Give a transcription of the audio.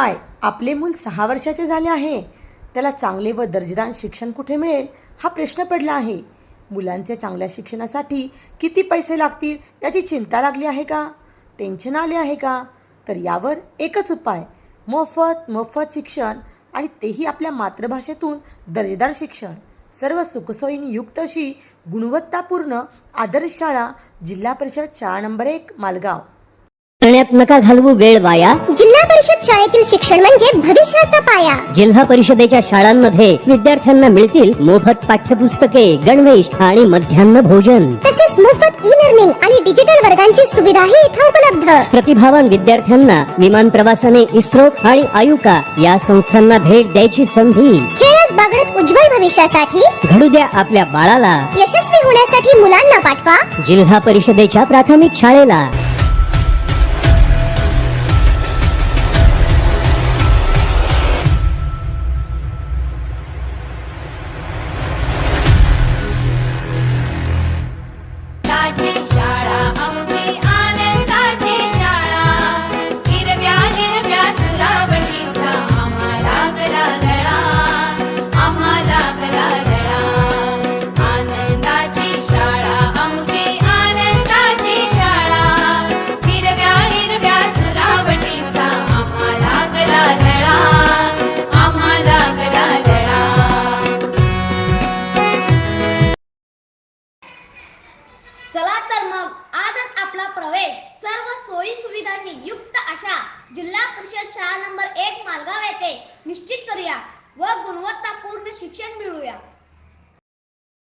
शिवाय आपले मूल सहा वर्षाचे झाले आहे. त्याला चांगले व दर्जेदार शिक्षण कुठे मिळेल? हा प्रश्न पडला आहे. मुलांच्या चांगल्या शिक्षणासाठी किती पैसे लागतील याची चिंता लागली आहे का? टेन्शन आले आहे का? तर यावर एकच उपाय. मोफत मोफत शिक्षण आणि तेही आपल्या मातृभाषेतून दर्जेदार शिक्षण. सर्व सुखसोयींनी युक्त अशी गुणवत्तापूर्ण आदर्श शाळा जिल्हा परिषद शाळा नंबर एक मालगाव. नका घालवू वेळ वाया. जिल्हा परिषद शाळेतील शिक्षण म्हणजे भविष्याचा पाया. जिल्हा परिषदेच्या शाळांमध्ये विद्यार्थ्यांना मिळतील मोफत पाठ्यपुस्तके गणवेश आणि मध्यान्ह भोजन. तसेच मोफत ई लर्निंग आणि डिजिटल वर्गांची सुविधाही इथं उपलब्ध. प्रतिभावान विद्यार्थ्यांना विमान प्रवासाने इस्रो आणि आयुका या संस्थांना भेट द्यायची संधी. खेळत बागडत उज्ज्वल भविष्यासाठी घडू द्या आपल्या बाळाला. यशस्वी होण्यासाठी मुलांना पाठवा. जिल्हा परिषदेच्या प्राथमिक शाळेला. प्रवेश. सर्व सोयी सुविधांनी युक्त अशा जिल्हा परिषद शाळा नंबर एक मालगाव येथे निश्चित करूया व गुणवत्तापूर्ण शिक्षण मिळवूया.